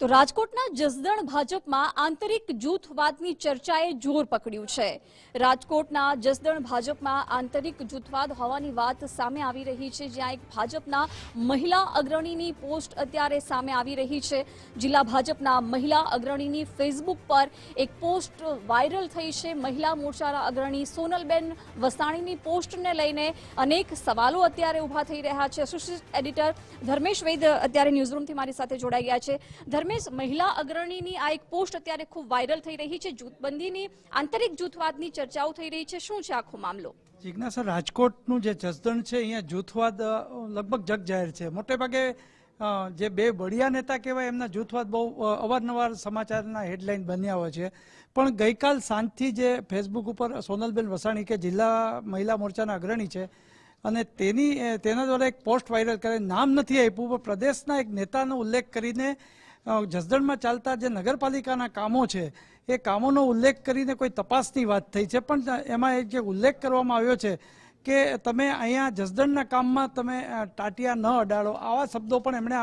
તો રાજકોટના જસદણ ભાજપમાં આંતરિક જૂથવાદની ચર્ચાએ જોર પકડ્યું છે. રાજકોટના જસદણ ભાજપમાં આંતરિક જૂથવાદ હોવાની વાત સામે આવી રહી છે, જ્યાં એક ભાજપના મહિલા અગ્રણીની પોસ્ટ અત્યારે સામે આવી રહી છે. જિલ્લા ભાજપના મહિલા અગ્રણીની ફેસબુક પર એક પોસ્ટ વાયરલ થઈ છે. મહિલા મોરચાના અગ્રણી સોનલબેન વસાણીની પોસ્ટને લઈને અનેક સવાલો અત્યારે ઊભા થઈ રહ્યા છે. એસોસિએટ એડિટર ધર્મેશ વૈદ અત્યારે ન્યૂઝરૂમથી મારી સાથે જોડાઈ ગયા છે. ધર્મેશ મહિલા અગ્રણીની આ એક પોસ્ટ અત્યારે ખૂબ વાયરલ થઈ રહી છે. જૂથબંધીની આંતરિક જૂથવાદની ચર્ચાઓ થઈ રહી છે. શું છે આખો મામલો? જિજ્ઞાસા રાજકોટનું જે જસદણ છે, અહીંયા જૂથવાદ લગભગ જગ જાહેર છે. મોટે ભાગે જે બે બળિયા નેતા કહેવાય, એમના જૂથવાદ બહુ અવારનવાર સમાચારના હેડલાઇન બન્યા હોય છે. પણ ગઈકાલ સાંજથી જે ફેસબુક ઉપર સોનલબેન વસાણી કે જિલ્લા મહિલા મોરચાના અગ્રણી છે, અને તેની તેના દ્વારા એક પોસ્ટ વાયરલ કરે નામ નથી આપ્યું, પણ પ્રદેશના એક નેતાનો ઉલ્લેખ કરીને જસદણમાં ચાલતા જે નગરપાલિકાના કામો છે, એ કામોનો ઉલ્લેખ કરીને કોઈ તપાસની વાત થઈ છે. પણ એમાં એક જે ઉલ્લેખ કરવામાં આવ્યો છે કે તમે અહીંયા જસદણના કામમાં તમે ટાટિયા ન અડાડો. આવા શબ્દો પણ એમણે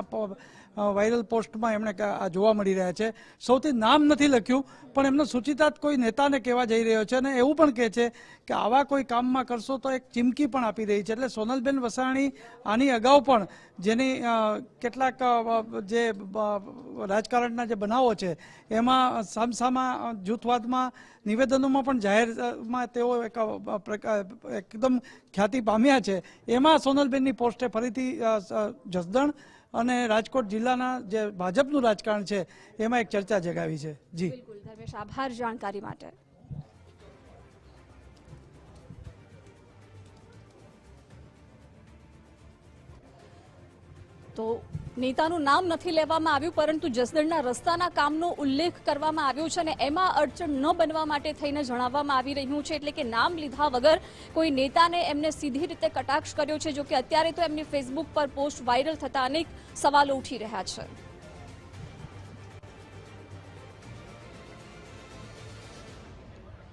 વાયરલ પોસ્ટમાં એમણે આ જોવા મળી રહ્યા છે. સૌથી નામ નથી લખ્યું, પણ એમનો સૂચિતાર્થ કોઈ નેતાને કહેવા જઈ રહ્યો છે અને એવું પણ કહે છે કે આવા કોઈ કામમાં કરશો તો એક ચીમકી પણ આપી રહી છે. એટલે સોનલબેન વસાણી, આની અગાઉ પણ જેની કેટલાક જે રાજકારણના જે બનાવો છે, એમાં સામસામા જૂથવાદમાં, નિવેદનોમાં પણ જાહેરમાં તેઓ એક એકદમ ખ્યાતિ પામ્યા છે. એમાં સોનલબેનની પોસ્ટે ફરીથી જસદણ અને રાજકોટ જિલ્લાના જે ભાજપનું રાજકારણ છે, એમાં એક ચર્ચા જગાવી છે. જી. બિલકુલ, ધર્મેશ, આભાર જાણકારી માટે. તો નેતાનું નામ નથી લેવામાં આવ્યું, પરંતુ જસદણના રસ્તાના કામનો ઉલ્લેખ કરવામાં આવ્યો છે અને એમાં અડચણ ન બનવા માટે થઈને જણાવવામાં આવી રહ્યું છે. એટલે કે નામ લીધા વગર કોઈ નેતાને એમને સીધી રીતે કટાક્ષ કર્યો છે, જો કે અત્યારે તો એમની ફેસબુક પર પોસ્ટ વાયરલ થતા અનેક સવાલો ઉઠી રહ્યા છે.